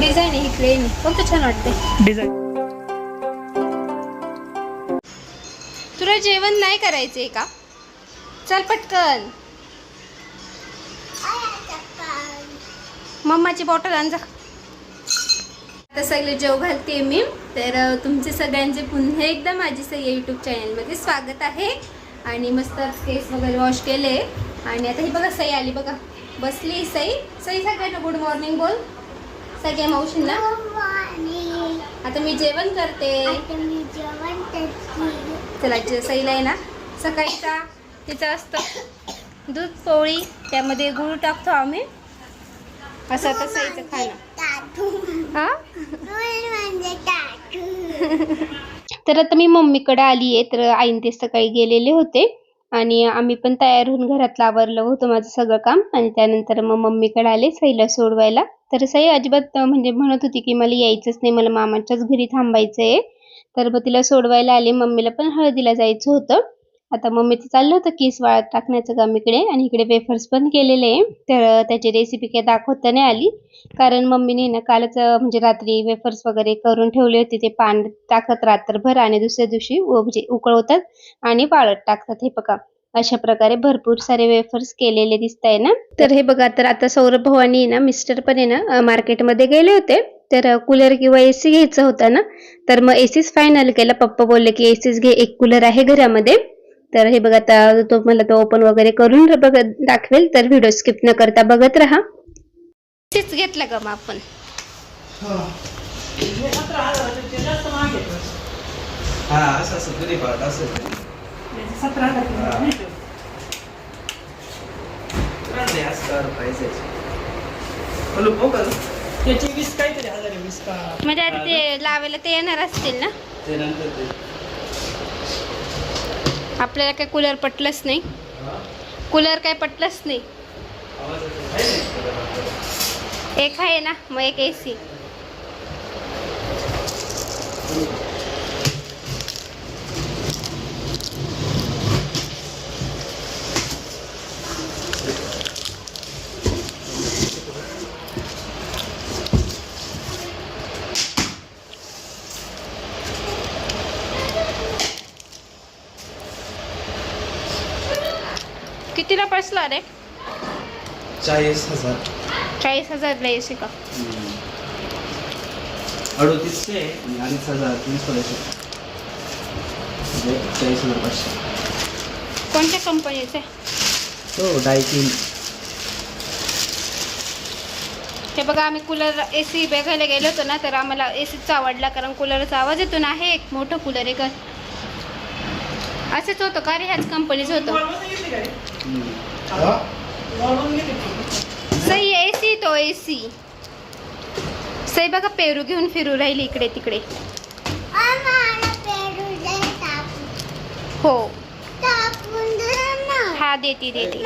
Design आहे इकडे. नाही कोणतं छान वाटते डिझाईन. तुला जेवण नाही करायचंय का? चल पटकन. मम्माची बॉटल आण जा. आता सगळे जेव घालते मी. तर तुमचे सगळ्यांचे पुन्हा एकदा माझी सई यूट्यूब चॅनलमध्ये स्वागत आहे. आणि मस्त केस वगैरे वॉश केले आणि आता ही बघा सई आली बघा. बसली सई. सई सगळ्यांना गुड मॉर्निंग बोल. सगळ्या मावशींना आता मी जेवण करते. चला सईला आहे ना सकाळीचा तिचं असतं. दूध पोळी त्यामध्ये गुळ टाकतो आम्ही. असं आता सईचं खाणं. हा? तर आता मी मम्मीकडे आली आहे तर आईन ते सकाळी गेलेले होते. आणि आम्ही पण तयार होऊन घरातलं आवरलं होतं माझं सगळं काम. आणि त्यानंतर मग मम्मीकडे आले सईला सोडवायला. तर सई अजिबात म्हणजे म्हणत होती की मला यायचंच नाही मला मामाच्याच घरी थांबायचं आहे तर मग तिला सोडवायला आले. मम्मीला पण हळदीला जायचं होतं. आता मम्मीचं चाललं होतं केस वाळत टाकण्याचं काम इकडे आणि इकडे वेफर्स पण केलेले आहे. तर त्याची रेसिपी काही दाखवता नाही आली. कारण मम्मीने ना कालच म्हणजे रात्री वेफर्स वगैरे करून ठेवले होते. ते पान टाकत रात्रभर आणि दुसऱ्या दिवशी म्हणजे उकळवतात आणि वाळत टाकतात. हे बघा अशा प्रकारे भरपूर सारे वेफर्स केलेले दिसत आहे ना. तर हे बघा तर आता सौरभ भवानी ना मिस्टर पण आहे ना मार्केटमध्ये गेले होते. तर कूलर किंवा एसी घ्यायचं होतं ना. तर मग एसीच फायनल केला. पप्पा बोलले की एसीच घे एक कूलर आहे घरामध्ये. तर हे बघा आता तो मला तो ओपन वगैरे करून बघ दाखवेल तर व्हिडिओ स्किप न करता बघत राहा. एसीच घेतला का मग आपण. हा. म्हणजे आता ते लावायला ते येणार असतील ना? ते नंतर ते आपल्याला काय कूलर पटलंच नाही. कूलर काय पटलंच नाही. एक आहे ना मग एक ए सी कितीला बसला रे चाळीस हजार. चाळीस हजारला ए सी का अडोतीसशे आणि अडीच हजार तीनशे थोडेसे म्हणजे चाळीस हजार पाचशे. कोणत्या कंपनीचे? हो डायकिन हे बघा आम्ही कूलर ए सी बघायला गेलो होतो ना तर आम्हाला ए सीचा आवडला कारण कूलरचा आवाज येतो ना आहे एक मोठं कूलर आहे का असंच होतं का रे ह्याच कंपनीचं होतं? सई ए सी तो ए सी सई बघा पेरू घेऊन फिरू राहिली इकडे तिकडे. हो. हा देती देती.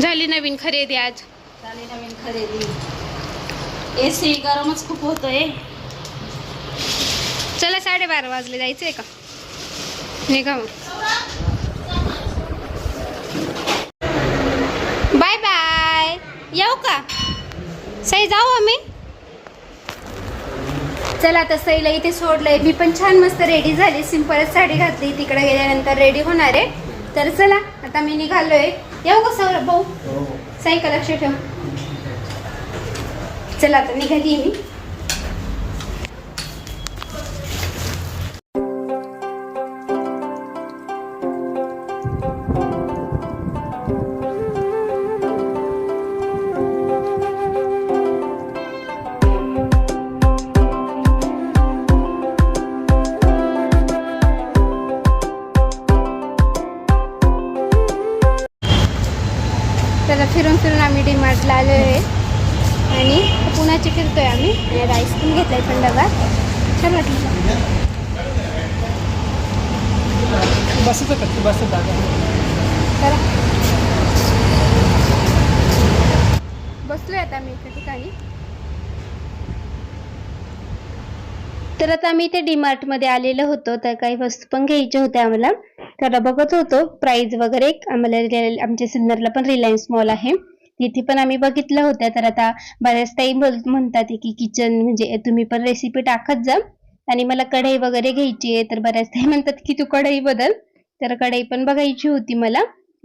झाली नवीन खरेदी आज. झाली नवीन खरेदी. ए सी गरमच खूप होतोय. चला साडेबारा वाजले जायचंय का? निघा मग. बाय बाय येऊ का? सई जाऊ आम्ही. चला आता सईला इथे सोडलंय. मी पण छान मस्त रेडी झाली. सिंपलच साडी घातली. तिकडे गेल्यानंतर रेडी होणार आहे. तर चला आता मी निघालोय. येऊ का सौरभ भाऊ? सई का लक्ष ठेव. चला आता निघाली मी. आम्ही आणि राईस पण घेतलाय थंडगार छान वाटलं. आता मी एका ठिकाणी. तर आता आम्ही इथे डीमार्टमध्ये आलेलो होतो. तर काही वस्तू पण घ्यायच्या होत्या आम्हाला. तर बघत होतो. प्राइस वगैरे आम्हाला आमच्या सिन्नरला पण रिलायन्स मॉल आहे. तिथे पण आम्ही बघितलं होत्या तर आता बऱ्याच ताई बोल- म्हणतात की किचन म्हणजे तुम्ही पण रेसिपी टाकत जा. आणि मला कढई वगैरे घ्यायची आहे. तर बऱ्याच ताई म्हणतात की तू कढई बदल. तर कढई पण बघायची होती मला.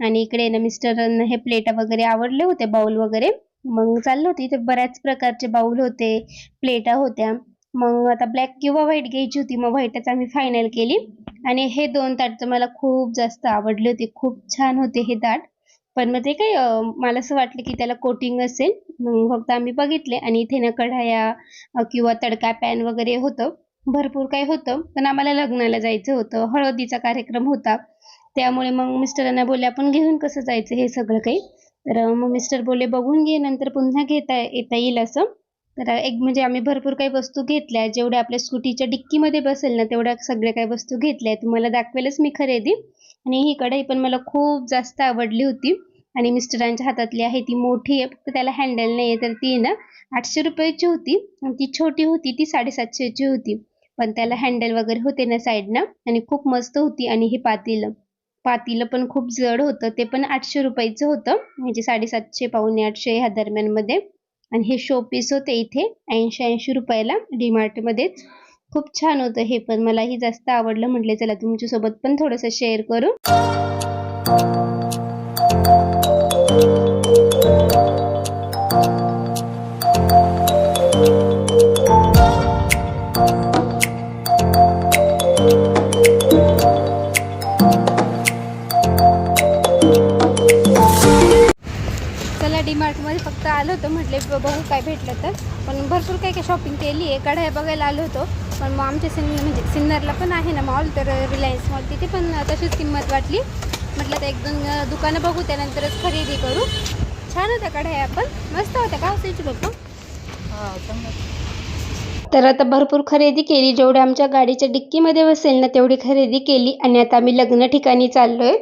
आणि इकडे ना मिस्टरांना हे प्लेटा वगैरे आवडले होते बाउल वगैरे. मग चाललं होते. इथे बऱ्याच प्रकारचे बाउल होते प्लेटा होत्या. मग आता ब्लॅक किंवा व्हाईट घ्यायची होती. मग व्हाईटच आम्ही फायनल केली. आणि हे दोन ताट तर मला खूप जास्त आवडले होते. खूप छान होते हे ताट. पण मग ते काय मला असं वाटलं की त्याला कोटिंग असेल मग फक्त आम्ही बघितले आणि इथे ना कढाया किंवा तडका पॅन वगैरे होतं. भरपूर काही होतं पण आम्हाला लग्नाला जायचं होतं हळदीचा कार्यक्रम होता. त्यामुळे मग मिस्टरांना बोलले आपण घेऊन कसं जायचं हे सगळं काही? तर मग मिस्टर बोलले बघून घे नंतर पुन्हा घेता येता येईल असं. तर एक म्हणजे आम्ही भरपूर काही वस्तू घेतल्या जेवढ्या आपल्या स्कूटीच्या डिक्कीमध्ये बसेल ना तेवढ्या सगळ्या काही वस्तू घेतल्या. तुम्हाला दाखवेलच मी खरेदी. आणि ही कढई पण मला खूप जास्त आवडली होती. आणि मिस्टरांच्या हातातली आहे ती मोठी आहे फक्त त्याला हँडल नाही आहे तर ती ना आठशे रुपयाची होती. आणि ती छोटी होती ती साडेसातशेची होती. पण त्याला हँडल वगैरे होते ना साईडनं आणि खूप मस्त होती. आणि हे पातेलं पातेलं पण खूप जड होतं ते पण आठशे रुपयाचं होतं. म्हणजे साडेसातशे पावणे आठशे ह्या दरम्यानमध्ये. आणि हे शो पीस होते इथे ऐंशी ऐंशी रुपयाला डीमार्टमध्येच खूप छान होतं हे पण. मलाही जास्त आवडलं म्हटले चला तुमच्यासोबत पण थोडंसं शेअर करू. चला डीमार्टमध्ये फक्त आलो होतं म्हटले बघू काय भेटलं तर. पण भरपूर काही काही शॉपिंग केली आहे कढाया बघायला आलो होतो. पण मग आमच्या सिन्नर म्हणजे सिन्नरला पण आहे ना मॉल तर रिलायन्स मॉल तिथे पण तशीच किंमत वाटली. म्हटलं तर एक दोन दुकानं बघू त्यानंतरच खरेदी करू. छान होत्या कढाया पण. मस्त होत्या का असायची बाप्पा तर आता भरपूर खरेदी केली. जेवढी आमच्या गाडीच्या डिक्कीमध्ये बसेल ना तेवढी खरेदी केली. आणि आता आम्ही लग्न ठिकाणी चाललोय.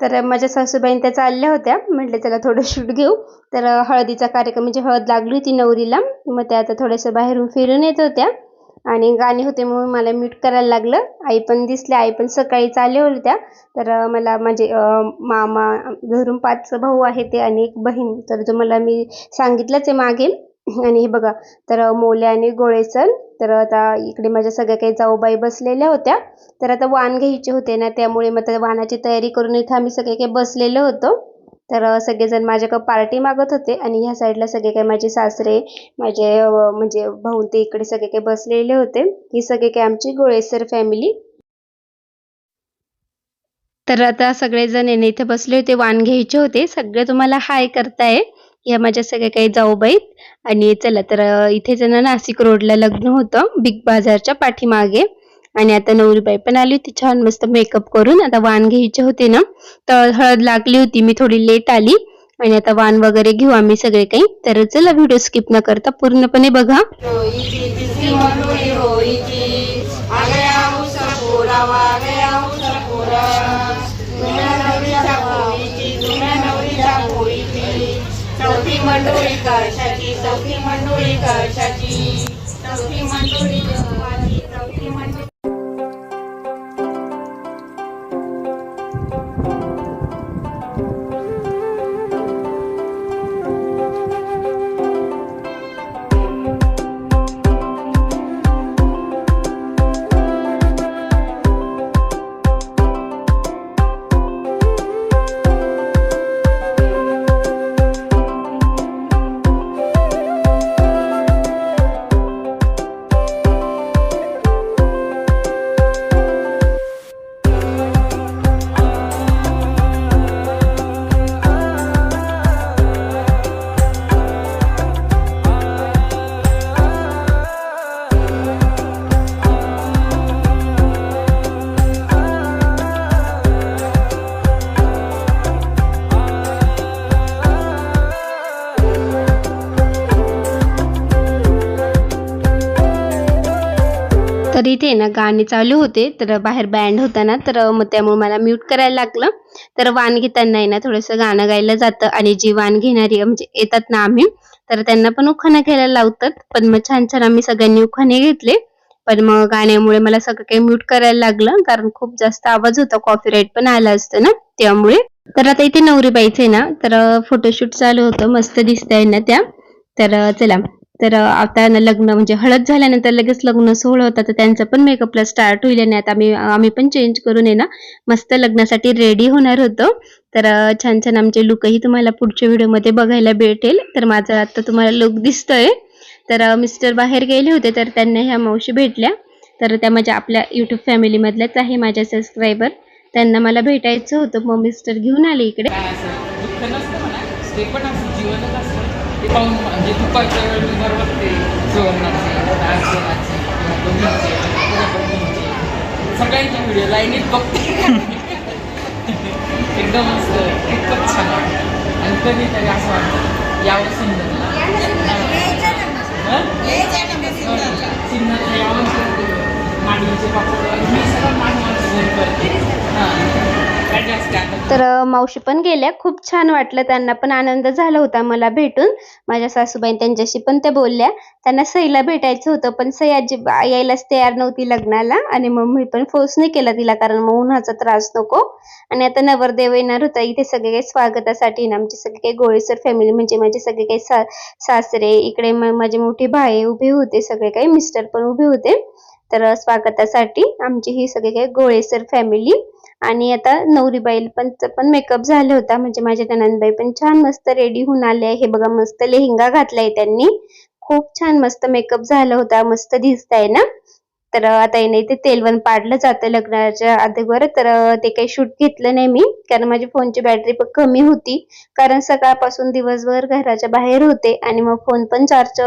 तर माझ्या सासूबाईं त्या चालल्या होत्या. म्हटलं त्याला थोडं शूट घेऊ. तर हळदीचा कार्यक्रम म्हणजे हळद लागली होती नवरीला. मग त्या आता थोडंसं बाहेरून फिरून येत होत्या. आणि गाणी होते म्हणून मला म्यूट करायला लागलं. आई पण दिसल्या आई पण सकाळीच आल्या होत्या. तर मला माझे मामा घरून पाच भाऊ आहे ते आणि एक बहीण. तर जो मला मी सांगितलंच आहे मागे. आणि हे बघा तर मोले आणि गोळेसन तर आता इकडे माझ्या सगळ्या काही जाऊबाई बसलेल्या होत्या. तर आता वाण घ्यायचे होते ना त्यामुळे मग त्या वाणाची तयारी करून इथं आम्ही सगळे काही बसलेलो होतो. तर सगळेजण माझ्याकडं पार्टी मागत होते आणि ह्या साईडला सगळे काही माझे सासरे माझे म्हणजे भाऊ ते इकडे सगळे काही बसलेले होते. ही सगळे काही आमची गोळेसर फॅमिली. तर आता सगळेजण येणे इथे बसले होते वाण घ्यायचे होते. सगळे तुम्हाला हाय करताय. या माझ्या सगळ्या काही जाऊबाईत. आणि चला तर इथे जण नाशिक रोडला लग्न होतं बिग बाजारच्या पाठीमागे. आणि आता नवरीबाई पण आली होती छान मस्त मेकअप करून. आता वाण घ्यायचे होते ना तर हळद लागली होती मी थोडी लेट आली. आणि आता वाण वगैरे घेऊ आम्ही सगळे काही. तर चला व्हिडिओ स्किप न करता पूर्णपणे बघा. चौथी मंडोळी कळशाची चौथी मंडोळी कळशाची चौथी मंडोळी चौथी इथे ना गाणे चालू होते तर बाहेर बँड होता ना तर मग त्यामुळे मला म्यूट करायला लागलं. तर वाण घेताना आहे ना थोडंसं गाणं गायला जातं आणि जी वाण घेणारी म्हणजे येतात ना आम्ही तर त्यांना पण उखाणा घ्यायला लावतात. पण मग छान छान आम्ही सगळ्यांनी उखाणे घेतले. पण मग गाण्यामुळे मला सगळं काही म्यूट करायला लागलं कारण खूप जास्त आवाज होता कॉपीराईट पण आला असतं ना त्यामुळे. तर आता इथे नवरीबाईचे ना तर फोटोशूट चालू होतं मस्त दिसतंय ना त्या. तर चला. तर आता लग्न म्हणजे हळद झाल्यानंतर लगेच लग्न सोहळं होतं तर त्यांचं पण मेकअपला स्टार्ट होईल आणि आता आम्ही आम्ही पण चेंज करून आहे ना मस्त लग्नासाठी रेडी होणार होतो. तर छान छान आमचे लुकही तुम्हाला पुढच्या व्हिडिओमध्ये बघायला भेटेल. तर माझा आता तुम्हाला लुक दिसतोय. तर मिस्टर बाहेर गेले होते तर त्यांना ह्या मावशी भेटल्या. तर त्या माझ्या आपल्या युट्यूब फॅमिलीमधल्याच आहे माझ्या सबस्क्रायबर त्यांना मला भेटायचं होतं. मग मिस्टर घेऊन आले इकडे. दुःख नसतं म्हणा ते पण असं जीवनच असतं ते म्हणजे बरोबर ते सुवर्णाचे राजनाचे किंवा दोन्हीचे किंवा बहिणीचे सगळ्यांचे व्हिडिओ लाईनीत बघते एकदम असं खूपच छान वाटतं आणि कधीतरी असं वाटतं यावं सिंधनला सिंधनला यावं मांडवीचे पापड मी सगळं मांडवाचं तर मावशी पण गेल्या. खूप छान वाटलं त्यांना पण. आनंद झाला होता मला भेटून. माझ्या सासूबाई त्यांच्याशी पण त्या बोलल्या. त्यांना सईला भेटायचं होतं पण सई आजी यायलाच तयार नव्हती लग्नाला. आणि मग मी पण फोर्स नाही केला तिला कारण मग उन्हाचा त्रास नको. आणि आता नवरदेव येणार होता. इथे सगळे काही स्वागतासाठी ना आमची सगळे काही गोळेसर फॅमिली म्हणजे माझे सगळे काही सा सासरे इकडे माझे मोठे भाई उभे होते. सगळे काही मिस्टर पण उभे होते. तर स्वागतासाठी आमची ही सगळे काही गोळेसर फॅमिली आणि आता नवरीबाई पण पण मेकअप झाला होता. म्हणजे माझ्या ननंदबाई पण छान मस्त रेडी होऊन आले आहे. हे बघा मस्त लेहंगा घातलाय त्यांनी. खूप छान मस्त मेकअप झाला होता. मस्त दिसताय ना? तर आता येणे ते तेलवण पाडलं जातं लग्नाच्या अगोदर तर ते काही शूट घेतलं नाही मी कारण माझी फोनची बॅटरी पण कमी होती. कारण सकाळपासून दिवसभर घराच्या बाहेर होते आणि मग फोन पण चार्ज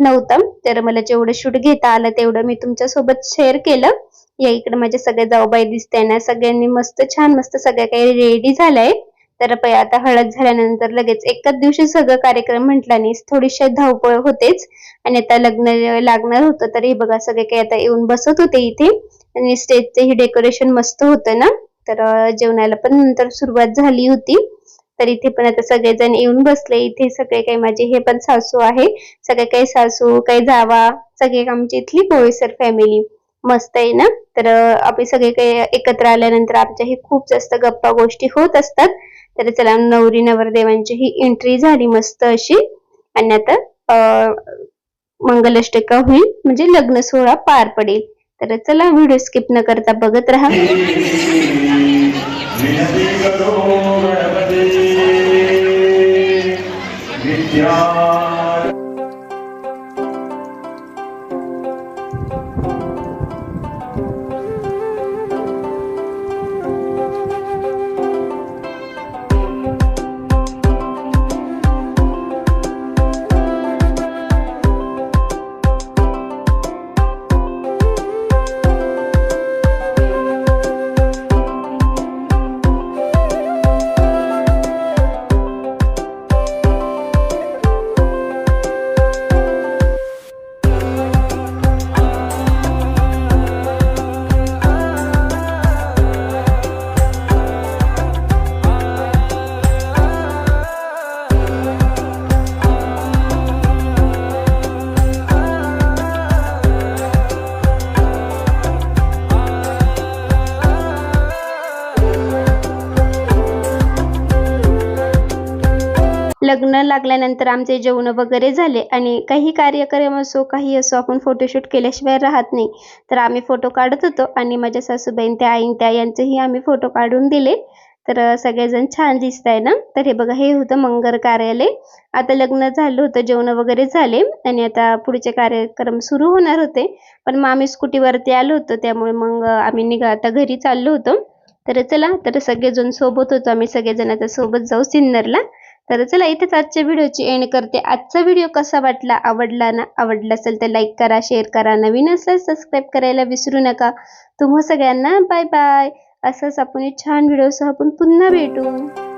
नव्हता. तर मला जेवढं शूट घेता आलं तेवढं मी तुमच्यासोबत शेअर केलं. या इकडे माझ्या सगळ्या जाऊबाई दिसते ना सगळ्यांनी मस्त छान मस्त सगळ्या काही रेडी झालंय तर पै आता हळद झाल्यानंतर लगेच एकाच दिवशी सगळं कार्यक्रम म्हटल्याने थोडीशी धावपळ होतेच. आणि आता लग्न लागणार होतं तर हे बघा सगळे काही आता येऊन बसत होते इथे. आणि स्टेजचं हे डेकोरेशन मस्त होतं ना. तर जेवणाला पण नंतर सुरुवात झाली होती. तर इथे पण आता सगळेजण येऊन बसले. इथे सगळे काही माझे हे पण सासू आहे. सगळे काही सासू काही जावा सगळे आमची इथली बोईसर फॅमिली मस्त आहे ना. तर अं, आम्ही सगळे काही एकत्र आल्यानंतर आमच्या हे खूप जास्त गप्पा गोष्टी होत असतात. तर चला नवरी नवरदेवांची ही एंट्री झाली मस्त अशी. आणि आता अं, होईल म्हणजे लग्न सोहळा पार पडेल. तर चला व्हिडिओ स्किप न करता बघत राहा. विनती लागल्यानंतर आमचे जेवण वगैरे झाले आणि काही कार्यक्रम असो काही असो आपण फोटोशूट केल्याशिवाय राहत नाही. तर आम्ही फोटो काढत होतो आणि माझ्या सासूबाईन त्या आईन त्या यांचेही आम्ही फोटो काढून दिले. तर सगळेजण छान दिसत आहे ना? तर हे बघा हे होतं मंगल कार्यालय. आता लग्न झालं होतं जेवण वगैरे झाले आणि आता पुढचे कार्यक्रम सुरू होणार होते. पण मग आम्ही स्कूटीवरती आलो होतो त्यामुळे मग आम्ही निघा आता घरी चाललो होतो. तर चला तर सगळेजण सोबत होतो आम्ही सगळेजण आता सोबत जाऊ सिन्नरला. तर चला इथेच आजच्या व्हिडिओची एंड करते. आजचा व्हिडिओ कसा वाटला आवडला ना आवडला असेल तर लाईक करा शेअर करा. नवीन असेल सबस्क्राईब करायला विसरू नका. तुम्हा सगळ्यांना बाय बाय असंच आपण एक छान व्हिडिओसह आपण पुन्हा भेटू.